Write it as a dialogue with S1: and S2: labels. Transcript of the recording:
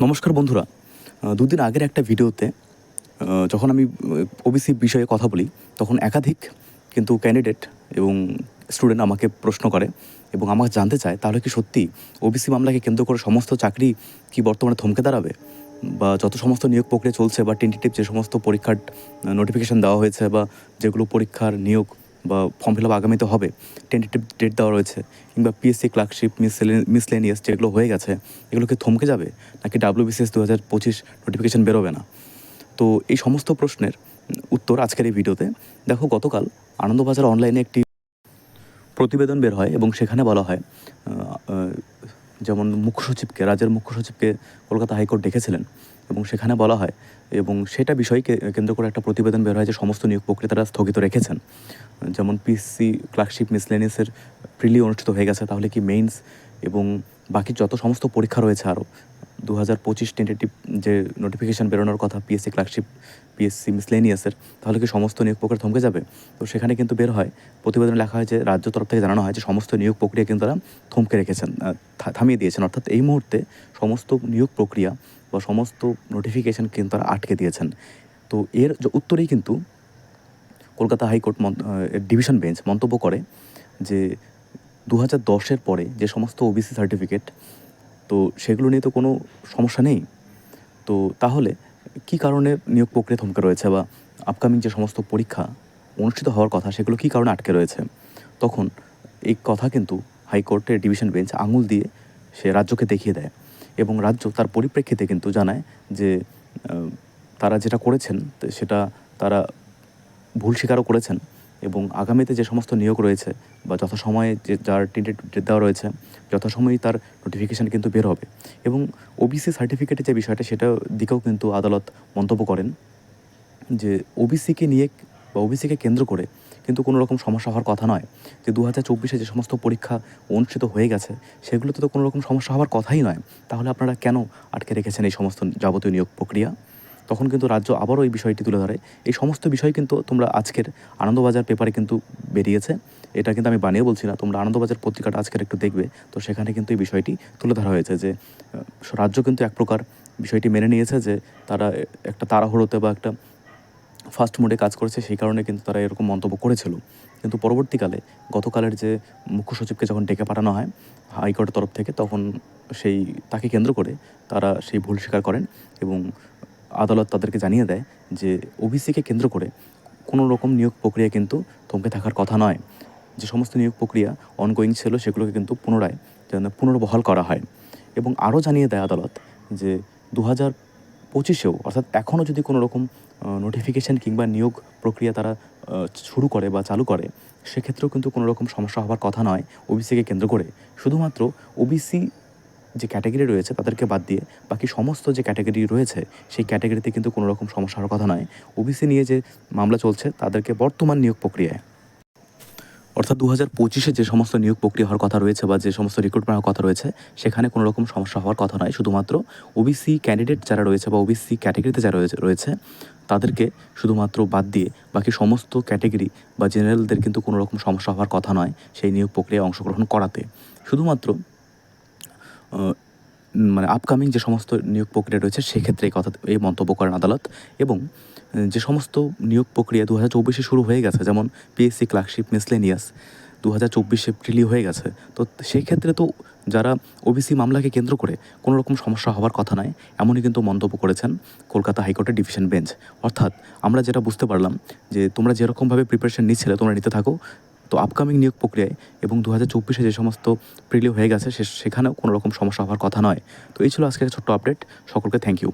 S1: নমস্কার বন্ধুরা। দুদিন আগের একটা ভিডিওতে যখন আমি ওবিসি বিষয়ে কথা বলি, তখন একাধিক কিন্তু ক্যান্ডিডেট এবং স্টুডেন্ট আমাকে প্রশ্ন করে এবং আমাকে জানতে চায়, তাহলে কি সত্যি ওবিসি মামলাকে কেন্দ্র করে সমস্ত চাকরি কি বর্তমানে থমকে দাঁড়াবে? বা যত সমস্ত নিয়োগ প্রক্রিয়া চলছে বা টেন্টেটিভ যে সমস্ত পরীক্ষার নোটিফিকেশান দেওয়া হয়েছে বা যেগুলো পরীক্ষার নিয়োগ বা ফর্ম ফিল আপ আগামীতে হবে টেন্টেটিভ ডেট দেওয়া রয়েছে, কিংবা পিএসসি ক্লার্কশিপ মিসলেনিয়াস যেগুলো হয়ে গেছে, এগুলো কি থমকে যাবে? নাকি ডাব্লিউবিসিএস দু হাজার পঁচিশ নোটিফিকেশান বেরোবে না? তো এই সমস্ত প্রশ্নের উত্তর আজকের এই ভিডিওতে। দেখো, গতকাল আনন্দবাজার অনলাইনে একটি প্রতিবেদন বের হয় এবং সেখানে বলা হয় যেমন মুখ্য সচিবকে, রাজ্যের মুখ্য সচিবকে কলকাতা হাইকোর্ট ডেকেছিলেন এবং সেখানে বলা হয় এবং সেটা বিষয়কে কেন্দ্র করে একটা প্রতিবেদন বের হয় যে সমস্ত নিয়োগ প্রক্রিয়া স্থগিত রেখেছেন। যেমন পিসি ক্লার্কশিপ মিসলেনিয়াসের প্রিলি অনুষ্ঠিত হয়ে গেছে, তাহলে কি মেইনস এবং বাকি যত সমস্ত পরীক্ষা রয়েছে আরও দু হাজার পঁচিশ টেন্টেটিভ যে নোটিফিকেশান বেরোনোর কথা পিএসসি ক্লার্কশিপ পিএসসি মিসলেনিয়াসের তাহলে কি সমস্ত নিয়োগ প্রক্রিয়া থমকে যাবে? তো সেখানে কিন্তু বের হয়। প্রতিবেদনে লেখা হয় যে, রাজ্য তরফ থেকে জানানো হয় যে, সমস্ত নিয়োগ প্রক্রিয়া কিন্তু তারা থমকে রেখেছেন থামিয়ে দিয়েছেন। অর্থাৎ এই মুহূর্তে সমস্ত নিয়োগ প্রক্রিয়া বা সমস্ত নোটিফিকেশান কিন্তু তারা আটকে দিয়েছেন। তো এর উত্তরেই কিন্তু কলকাতা হাইকোর্ট ডিভিশন বেঞ্চ মন্তব্য করে যে দু হাজার দশের পরে যে সমস্ত ওবিসি সার্টিফিকেট তো সেগুলো নিয়ে তো কোনো সমস্যা নেই। তো তাহলে কি কারণে নিয়োগ প্রক্রিয়া থমকে রয়েছে বা আপকামিং যে সমস্ত পরীক্ষা অনুষ্ঠিত হওয়ার কথা, সেগুলো কি কারণে আটকে রয়েছে? তখন এই কথা কিন্তু হাইকোর্টের ডিভিশন বেঞ্চ আঙুল দিয়ে সে রাজ্যকে দেখিয়ে দেয় এবং রাজ্য তার পরিপ্রেক্ষিতে কিন্তু জানায় যে তারা যেটা করেছেন, সেটা তারা ভুল স্বীকারও করেছেন। এবং আগামীতে যে সমস্ত নিয়োগ রয়েছে বা যথাসময়ে যে যার টেন্টেড ডেট দেওয়া রয়েছে যথাসময়েই তার নোটিফিকেশান কিন্তু বের হবে। এবং ওবিসি সার্টিফিকেটের যে বিষয়টা সেটা দিকেও কিন্তু আদালত মন্তব্য করেন যে ওবিসিকে নিয়ে বা ওবিসিকে কেন্দ্র করে কিন্তু কোনো রকম সমস্যা হওয়ার কথা নয়। যে দু হাজার চব্বিশে যে সমস্ত পরীক্ষা অনুষ্ঠিত হয়ে গেছে, সেগুলোতে তো কোনো রকম সমস্যা হওয়ার কথাই নয়। তাহলে আপনারা কেন আটকে রেখেছেন এই সমস্ত যাবতীয় নিয়োগ প্রক্রিয়া? তখন কিন্তু রাজ্য আবারও এই বিষয়টি তুলে ধরে। এই সমস্ত বিষয় কিন্তু তোমরা আজকের আনন্দবাজার পেপারে কিন্তু বেরিয়েছে। এটা কিন্তু আমি বানিয়ে বলছি না, তোমরা আনন্দবাজার পত্রিকাটা আজকের একটু দেখবে। তো সেখানে কিন্তু এই বিষয়টি তুলে ধরা হয়েছে যে রাজ্য কিন্তু এক প্রকার বিষয়টি মেনে নিয়েছে যে, তারা একটা তাড়াহুড়োতে বা একটা ফার্স্ট মোডে কাজ করেছে, সেই কারণে কিন্তু তারা এরকম মন্তব্য করেছিল। কিন্তু পরবর্তীকালে গতকালের যে মুখ্য সচিবকে যখন ডেকে পাঠানো হয় হাইকোর্টের তরফ থেকে, তখন সেই তাকে কেন্দ্র করে তারা সেই ভুল স্বীকার করেন এবং আদালত তাদেরকে জানিয়ে দেয় যে ওবিসিকে কেন্দ্র করে কোনো রকম নিয়োগ প্রক্রিয়া কিন্তু থমকে থাকার কথা নয়। যে সমস্ত নিয়োগ প্রক্রিয়া অনগোয়িং ছিল সেগুলোকে কিন্তু পুনরায় যেন পুনর্বহাল করা হয়। এবং আরও জানিয়ে দেয় আদালত যে দু হাজার পঁচিশেও অর্থাৎ এখনও যদি কোনো রকম নোটিফিকেশান কিংবা নিয়োগ প্রক্রিয়া তারা শুরু করে বা চালু করে, সেক্ষেত্রেও কিন্তু কোনো রকম সমস্যা হওয়ার কথা নয় ওবিসিকে কেন্দ্র করে। শুধুমাত্র ওবিসি যে ক্যাটাগরি রয়েছে তাদেরকে বাদ দিয়ে বাকি সমস্ত যে ক্যাটাগরি রয়েছে, সেই ক্যাটাগরিতে কিন্তু কোনো রকম সমস্যা হওয়ার কথা নয়। ওবিসি নিয়ে যে মামলা চলছে, তাদেরকে বর্তমান নিয়োগ প্রক্রিয়ায়। অর্থাৎ দু হাজার পঁচিশে যে সমস্ত নিয়োগ প্রক্রিয়া হওয়ার কথা রয়েছে বা যে সমস্ত রিক্রুটমেন্ট হওয়ার কথা রয়েছে, সেখানে কোনো রকম সমস্যা হওয়ার কথা নয়। শুধুমাত্র ওবিসি ক্যান্ডিডেট যারা রয়েছে বা ওবিসি ক্যাটাগরিতে যারা রয়েছে তাদেরকে শুধুমাত্র বাদ দিয়ে বাকি সমস্ত ক্যাটাগরি বা জেনারেলদের কিন্তু কোনো রকম সমস্যা হওয়ার কথা নয়, সেই নিয়োগ প্রক্রিয়ায় অংশগ্রহণ করাতে। শুধুমাত্র মানে আপকামিং যে সমস্ত নিয়োগ প্রক্রিয়া রয়েছে, সেক্ষেত্রে এই কথা, এই মন্তব্য করেন আদালত এবং যে সমস্ত নিয়োগ প্রক্রিয়া দু হাজার চব্বিশে শুরু হয়ে গেছে, যেমন পিএসসি ক্লার্কশিপ মিসলেনিয়াস দু হাজার চব্বিশে প্রিলি হয়ে গেছে, তো সেই ক্ষেত্রে তো যারা ওবিসি মামলাকে কেন্দ্র করে কোনো রকম সমস্যা হওয়ার কথা নয়, এমনই কিন্তু মন্তব্য করেছেন কলকাতা হাইকোর্টের ডিভিশন বেঞ্চ। অর্থাৎ আমরা যেটা বুঝতে পারলাম যে তোমরা যেরকমভাবে প্রিপারেশন নিচ্ছিলে, তোমরা নিতে থাকো তো আপকামিং নিয়োগ প্রক্রিয়ায় এবং দু হাজার চব্বিশে যে সমস্ত প্রিলি হয়ে গেছে সে- সেখানেও কোনো রকম সমস্যা হওয়ার কথা নয়। তো এই ছিল আজকের ছোট্ট আপডেট সকলকে থ্যাংক ইউ